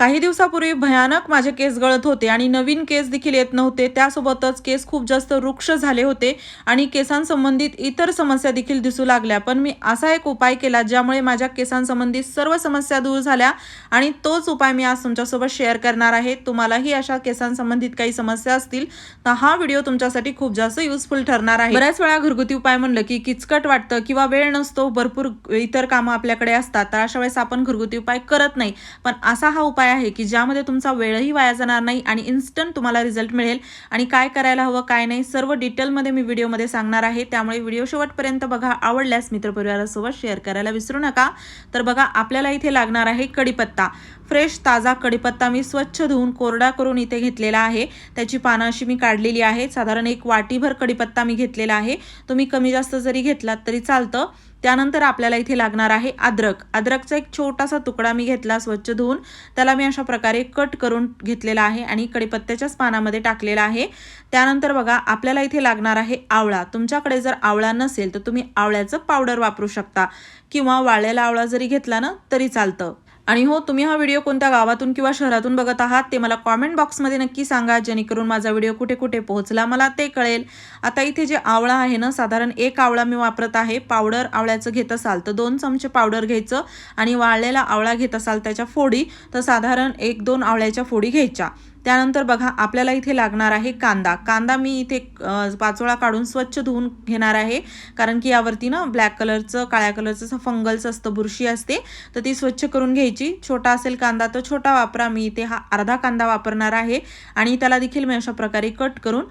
काही दिवसापूर्वी भयानक माझे केस गळत होते आणि नवीन केस देखील येत नव्हते. त्यासोबतच केस खूप जास्त वृक्ष झाले होते आणि केसांसंबंधित इतर समस्या देखील दिसू लागल्या. पण मी असा एक उपाय केला ज्यामुळे माझ्या केसांसंबंधित सर्व समस्या दूर झाल्या आणि तोच उपाय मी आज तुमच्यासोबत शेअर करणार आहे. तुम्हालाही अशा केसांसंबंधित काही समस्या असतील तर हा व्हिडिओ तुमच्यासाठी खूप जास्त युजफुल ठरणार आहे. बऱ्याच वेळा घरगुती उपाय म्हणलं की किचकट वाटतं किंवा वेळ नसतो भरपूर इतर कामं आपल्याकडे असतात. तर अशा वेळेस आपण घरगुती उपाय करत नाही. पण असा हा उपाय आहे की ज्यामध्ये तुमचा वेळही वाया जाणार नाही आणि इन्स्टंट तुम्हाला रिझल्ट मिळेल. आणि काय करायला हवं काय नाही सर्व डिटेलमध्ये मी व्हिडिओमध्ये सांगणार आहे. त्यामुळे व्हिडिओ शेवटपर्यंत बघा. आवडल्यास मित्रपरिवारासोबत शेअर करायला विसरू नका. तर बघा आपल्याला इथे लागणार आहे कढीपत्ता. फ्रेश ताजा कडीपत्ता मी स्वच्छ धुवून कोरडा करून इथे घेतलेला आहे. त्याची पानं अशी मी काढलेली आहेत. साधारण एक वाटीभर कडीपत्ता मी घेतलेला आहे. तुम्ही कमी जास्त जरी घेतलात तरी चालतं. त्यानंतर आपल्याला इथे लागणार आहे अद्रक. अद्रकचा एक छोटासा तुकडा मी घेतला स्वच्छ धुवून. त्याला मी अशा प्रकारे कट करून घेतलेला आहे आणि कडीपत्त्याच्याच पानामध्ये टाकलेला आहे. त्यानंतर बघा आपल्याला इथे लागणार आहे आवळा. तुमच्याकडे जर आवळा नसेल तर तुम्ही आवळ्याचं पावडर वापरू शकता. किंवा वाळलेला आवळा जरी घेतला ना तरी चालतं. आणि हो तुम्ही हा व्हिडिओ कोणत्या गावातून किंवा शहरातून बघत आहात ते मला कॉमेंट बॉक्समध्ये नक्की सांगा जेणेकरून माझा व्हिडिओ कुठे कुठे पोहोचला मला ते कळेल. आता इथे जे आवळा आहे ना साधारण एक आवळा मी वापरत आहे. पावडर आवळ्याचं घेत असाल तर दोन चमचे पावडर घ्यायचं आणि वाळलेला आवळा घेत असाल त्याच्या फोडी तर साधारण एक दोन आवळ्याच्या फोडी घ्यायच्या. त्यानंतर बघा आपल्याला इथे लागणार आहे कांदा. कांदा मी इथे पाचोळा काढून स्वच्छ धुवून घेणार आहे. कारण की यावरती ना ब्लॅक कलरचं काळ्या कलरचं असं फंगल्स असतं बुरशी असते. तर ती स्वच्छ करून घ्यायची. छोटा असेल कांदा तर छोटा वापरा. मी इथे हा अर्धा कांदा वापरणार आहे. आणि त्याला देखील मी अशा प्रकारे कट करून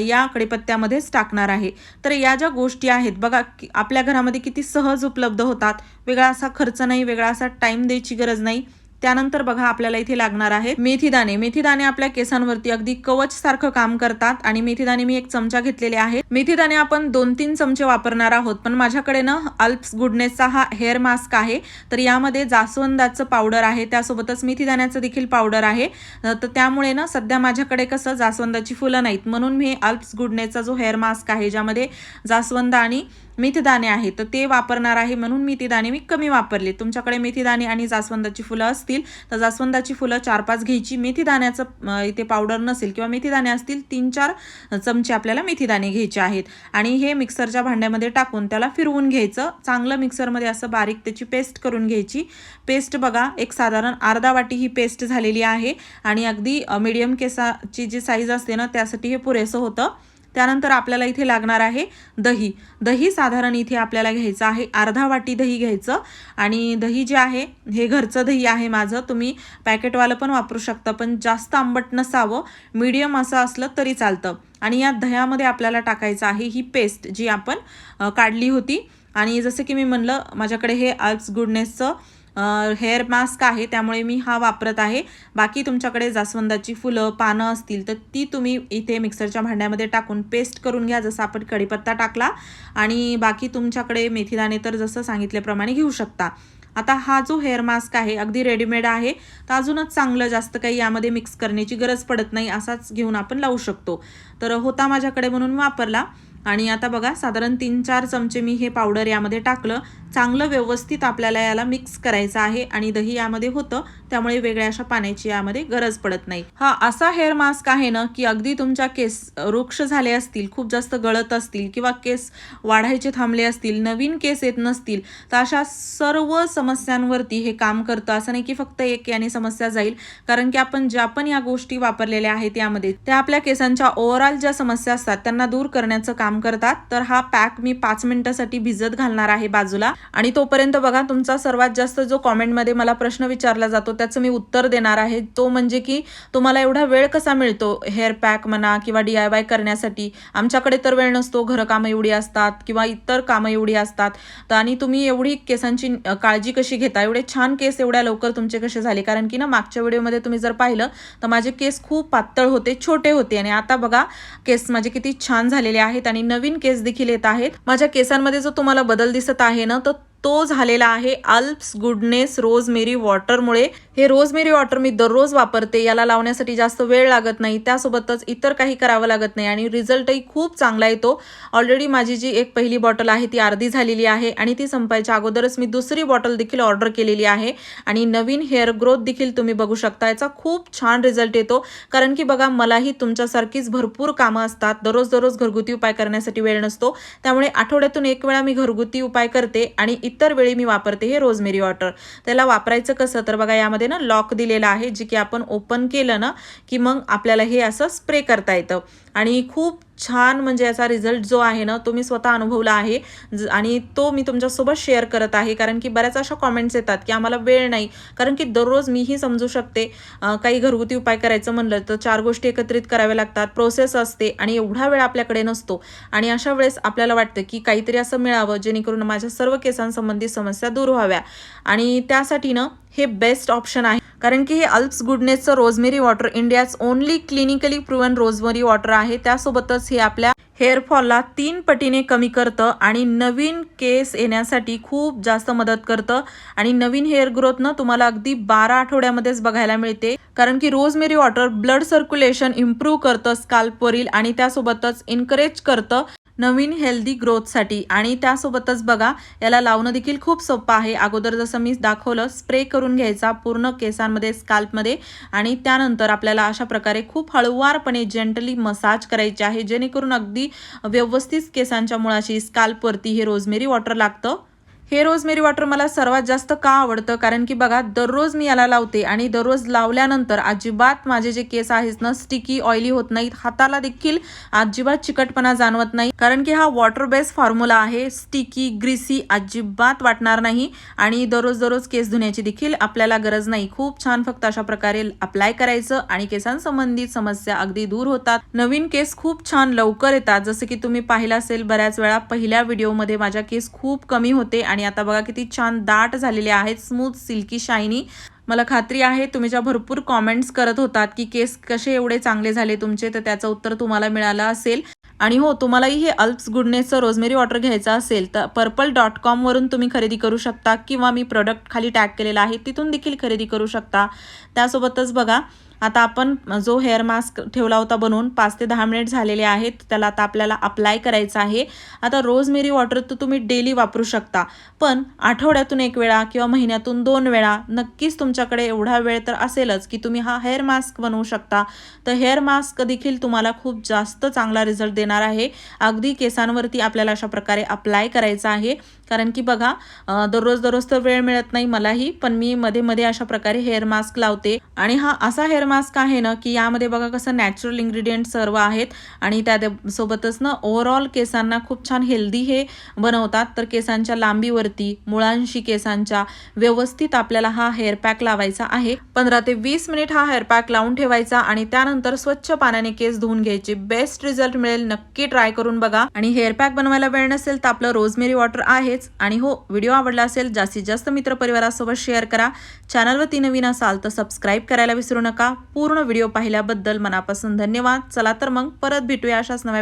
या कडेपत्त्यामध्येच टाकणार आहे. तर या ज्या गोष्टी आहेत बघा की आपल्या घरामध्ये किती सहज उपलब्ध होतात. वेगळा असा खर्च नाही वेगळा असा टाईम द्यायची गरज नाही. त्यानंतर बघा आपल्याला इथे लागणार आहे मेथीदाणे. मेथीदाणे आपल्या केसांवरती अगदी कवच सारखं काम करतात आणि मेथीदाणे मी एक चमचा घेतलेले आहे. मेथीदाणे आपण दोन तीन चमचे वापरणार आहोत पण माझ्याकडे ना अल्प्स गुडनेसचा हा हेअर मास्क आहे. तर यामध्ये जास्वंदाचं पावडर आहे त्यासोबतच मेथीदाण्याचं देखील पावडर आहे. तर त्यामुळे ना सध्या माझ्याकडे कसं जास्वंदाची फुलं नाहीत. म्हणून मी अल्प्स गुडनेसचा जो हेअर मास्क आहे ज्यामध्ये जास्वंद आणि मेथीदाणे आहे तर ते वापरणार आहे. म्हणून मेथीदाणे मी कमी वापरले. तुमच्याकडे मेथीदाणे आणि जास्वंदाची फुलं असतील तर जास्वंदाची फुलं चार पाच घ्यायची. मेथीदाण्याचं दाण्याचं इथे पावडर नसेल किंवा मेथीदाणे असतील तीन चार चमचे आपल्याला मेथीदाणे घ्यायचे आहेत. आणि हे मिक्सरच्या भांड्यामध्ये टाकून त्याला फिरवून घ्यायचं. चांगलं मिक्सरमध्ये असं बारीक त्याची पेस्ट करून घ्यायची. पेस्ट बघा एक साधारण अर्धा वाटी ही पेस्ट झालेली आहे. आणि अगदी मीडियम केसाची जी साईज असते ना त्यासाठी हे पुरेसं होतं. त्यानंतर आपल्याला इथे लागणार आहे दही. दही साधारण इथे आपल्याला घ्यायचं आहे. अर्धा वाटी दही घ्यायचं. आणि दही जे आहे हे घरचं दही आहे माझं. तुम्ही पॅकेटवालं पण वापरू शकता पण जास्त आंबट नसावं. मीडियम असं असलं तरी चालतं. आणि या दह्यामध्ये आपल्याला टाकायचं आहे ही पेस्ट जी आपण काढली होती. आणि जसं की मी म्हणलं माझ्याकडे हे आल्प्स गुडनेसचं हेअर मास्क आहे त्यामुळे मी हा वापरत आहे. बाकी तुमच्याकडे जास्वंदाची फुलं पानं असतील तर ती तुम्ही इथे मिक्सरच्या भांड्यामध्ये टाकून पेस्ट करून घ्या जसं आपण कढीपत्ता टाकला. आणि बाकी तुमच्याकडे मेथीदाणे तर जसं सांगितल्याप्रमाणे घेऊ शकता. आता हा जो हेअर मास्क आहे अगदी रेडीमेड आहे तर अजूनच चांगलं जास्त काही यामध्ये मिक्स करण्याची गरज पडत नाही असाच घेऊन आपण लावू शकतो. तर होता माझ्याकडे म्हणून वापरला. आणि आता बघा साधारण तीन चार चमचे मी हे पावडर यामध्ये टाकलं. चांगलं व्यवस्थित आपल्याला याला मिक्स करायचं आहे आणि दही यामध्ये होतं. त्यामुळे वेगळ्या अशा पाण्याची यामध्ये गरज पडत नाही. हा असा हेअर मास्क आहे ना की अगदी तुमच्या केस वृक्ष झाले असतील खूप जास्त गळत असतील किंवा केस वाढायचे थांबले असतील नवीन केस येत नसतील तर अशा सर्व समस्यांवरती हे काम करतं. असं नाही की फक्त एक याने समस्या जाईल. कारण की आपण ज्या पण या गोष्टी वापरलेल्या आहेत यामध्ये त्या आपल्या केसांच्या ओव्हरऑल ज्या समस्या असतात त्यांना दूर करण्याचं काम करतात. तर हा पॅक मी पाच मिनिटासाठी भिजत घालणार आहे बाजूला. आणि तोपर्यंत बघा तुमचा सर्वात जास्त जो कॉमेंटमध्ये मला प्रश्न विचारला जातो त्याचं मी उत्तर देणार आहे. तो म्हणजे की तुम्हाला एवढा वेळ कसा मिळतो हेअर पॅक म्हणा किंवा डी आय वाय करण्यासाठी? आमच्याकडे तर वेळ नसतो घरकामं एवढी असतात किंवा इतर कामं एवढी असतात. तर आणि तुम्ही एवढी केसांची काळजी कशी घेता? एवढे छान केस एवढ्या लवकर तुमचे कसे झाले? कारण की ना मागच्या व्हिडिओमध्ये तुम्ही जर पाहिलं तर माझे केस खूप पातळ होते छोटे होते. आणि आता बघा केस माझे किती छान झालेले आहेत आणि नवीन केस देखील येत आहेत. माझ्या केसांमध्ये जो तुम्हाला बदल दिसत आहे ना तर तो झालेला आहे अल्प्स गुडनेस रोज मेरी वॉटरमुळे. हे रोजमेरी वॉटर मी दररोज वापरते याला लावण्यासाठी जास्त वेळ लागत नाही त्यासोबतच इतर काही करावं लागत नाही आणि रिझल्टही खूप चांगला येतो. ऑलरेडी माझी जी एक पहिली बॉटल आहे ती अर्धी झालेली आहे आणि ती संपायच्या अगोदरच मी दुसरी बॉटल देखील ऑर्डर केलेली आहे आणि नवीन हेअर ग्रोथ देखील तुम्ही बघू शकता. याचा खूप छान रिझल्ट येतो. कारण की बघा मलाही तुमच्यासारखीच भरपूर कामं असतात. दररोज दररोज घरगुती उपाय करण्यासाठी वेळ नसतो. त्यामुळे आठवड्यातून एक वेळा मी घरगुती उपाय करते आणि इतर वेळी मी वापरते हे रोजमेरी वॉटर त्याला वापरायचं कसं? तर बघा यामध्ये ना लॉक दिलेलं आहे जे की आपण ओपन केलं ना की मग आपल्याला हे असं स्प्रे करता येतं. आणि खूप छान म्हणजे याचा रिझल्ट जो आहे ना तो मी स्वतः अनुभवला आहे. ज- आणि तो मी तुमच्यासोबत शेअर करत आहे. कारण की बऱ्याच अशा कॉमेंट्स येतात की आम्हाला वेळ नाही. कारण की दररोज मीही समजू शकते. काही घरगुती उपाय करायचं म्हणलं तर चार गोष्टी एकत्रित कराव्या लागतात. प्रोसेस असते आणि एवढा वेळ आपल्याकडे नसतो. आणि अशा वेळेस आपल्याला वाटतं की काहीतरी असं मिळावं जेणेकरून माझ्या सर्व केसांसंबंधी समस्या दूर व्हाव्या. आणि त्यासाठी ना हे बेस्ट ऑप्शन आहे. कारण की हे Alps गुडनेसचं rosemary water India's only clinically proven rosemary water आहे. त्यासोबतच हे आपल्या हेअरफॉलला तीन पटीने कमी करतं आणि नवीन केस येण्यासाठी खूप जास्त मदत करतं. आणि नवीन हेअर ग्रोथ ना तुम्हाला अगदी बारा आठवड्यामध्येच बघायला मिळते. कारण की rosemary water blood circulation improve करतं स्काल्पवरील आणि त्यासोबतच इन्करेज करतं. नवीन हेल्दी ग्रोथसाठी आणि त्यासोबतच बघा याला लावणं देखील खूप सोपं आहे. अगोदर जसं मी दाखवलं स्प्रे करून घ्यायचा पूर्ण केसांमध्ये स्काल्पमध्ये आणि त्यानंतर आपल्याला अशा प्रकारे खूप हळुवारपणे जेंटली मसाज करायची आहे जेणेकरून अगदी व्यवस्थित केसांच्या मुळाशी स्काल्पवरती हे रोजमेरी वॉटर लागतं. हे रोजमेरी वॉटर मला सर्वात जास्त का आवडतं? कारण की बघा दररोज मी याला लावते आणि दररोज लावल्यानंतर अजिबात माझे जे केस आहेत ना स्टिकी ऑइली होत नाहीत. हाताला देखील अजिबात चिकटपणा जाणवत नाही. कारण की हा वॉटर बेस्ड फॉर्म्युला आहे. स्टिकी ग्रीसी अजिबात वाटणार नाही. आणि दररोज दररोज केस धुण्याची देखील आपल्याला गरज नाही. खूप छान फक्त अशा प्रकारे अप्लाय करायचं आणि केसांसंबंधित समस्या अगदी दूर होतात. नवीन केस खूप छान लवकर येतात. जसं की तुम्ही पाहिलं असेल बऱ्याच वेळा पहिल्या व्हिडिओमध्ये माझ्या केस खूप कमी होते आणि आता बघा किती छान दाट झालेले आहेत स्मूथ सिल्की शायनी मला खात्री आहे तुम्ही ज्या भरपूर कॉमेंट्स करत होतात की केस कसे एवढे चांगले झाले तुमचे तर त्याचं उत्तर तुम्हाला मिळालं असेल. आणि हो तुम्हालाही हे अल्प्स गुडनेसचं रोजमेरी वॉटर घ्यायचं असेल तर पर्पल डॉट कॉमवरून तुम्ही खरेदी करू शकता किंवा मी प्रोडक्ट खाली टॅग केलेला आहे तिथून देखील खरेदी करू शकता. त्यासोबतच बघा आता आपण जो हेअर मास्क ठेवला होता बनवून पाच ते दहा मिनिट झालेले आहेत त्याला आता आपल्याला अप्लाय करायचं आहे. आता रोजमेरी वॉटर तर तुम्ही डेली वापरू शकता पण आठवड्यातून एक वेळा किंवा महिन्यातून दोन वेळा नक्कीच तुमच्याकडे एवढा वेळ तर असेलच की तुम्ही हा हेअर मास्क बनवू शकता. तर हेअर मास्क देखील तुम्हाला खूप जास्त चांगला रिझल्ट देणार आहे. अगदी केसांवरती आपल्याला अशा प्रकारे अप्लाय करायचं आहे. कारण की बघा दररोज दररोज तर वेळ मिळत नाही मलाही पण मी मध्ये मध्ये अशा प्रकारे हेअर मास्क लावते. आणि हा असा हेअर मास्क आहे ना की यामध्ये बघा कसं नॅचरल इन्ग्रेडियंट सर्व आहेत आणि त्या सोबतच ना ओव्हरऑल केसांना खूप छान हेल्दी हे बनवतात. तर केसांच्या लांबीवरती मुळांशी केसांच्या व्यवस्थित आपल्याला हा हेअर पॅक लावायचा आहे. पंधरा ते वीस मिनिट हा हेअर पॅक लावून ठेवायचा आणि त्यानंतर स्वच्छ पाण्याने केस धुवून घ्यायचे. बेस्ट रिझल्ट मिळेल नक्की ट्राय करून बघा. आणि हेअर पॅक बनवायला वेळ नसेल तर आपलं रोजमेरी वॉटर आहेच. आणि हो व्हिडिओ आवडला असेल जास्तीत जास्त मित्रपरिवारासोबत शेअर करा. चॅनलवरती नवीन असाल तर सबस्क्राईब करायला विसरू नका. पूर्ण व्हिडिओ पाहिल्याबद्दल मनापासून धन्यवाद. चला तर मग परत भेटूया अशाच नव्या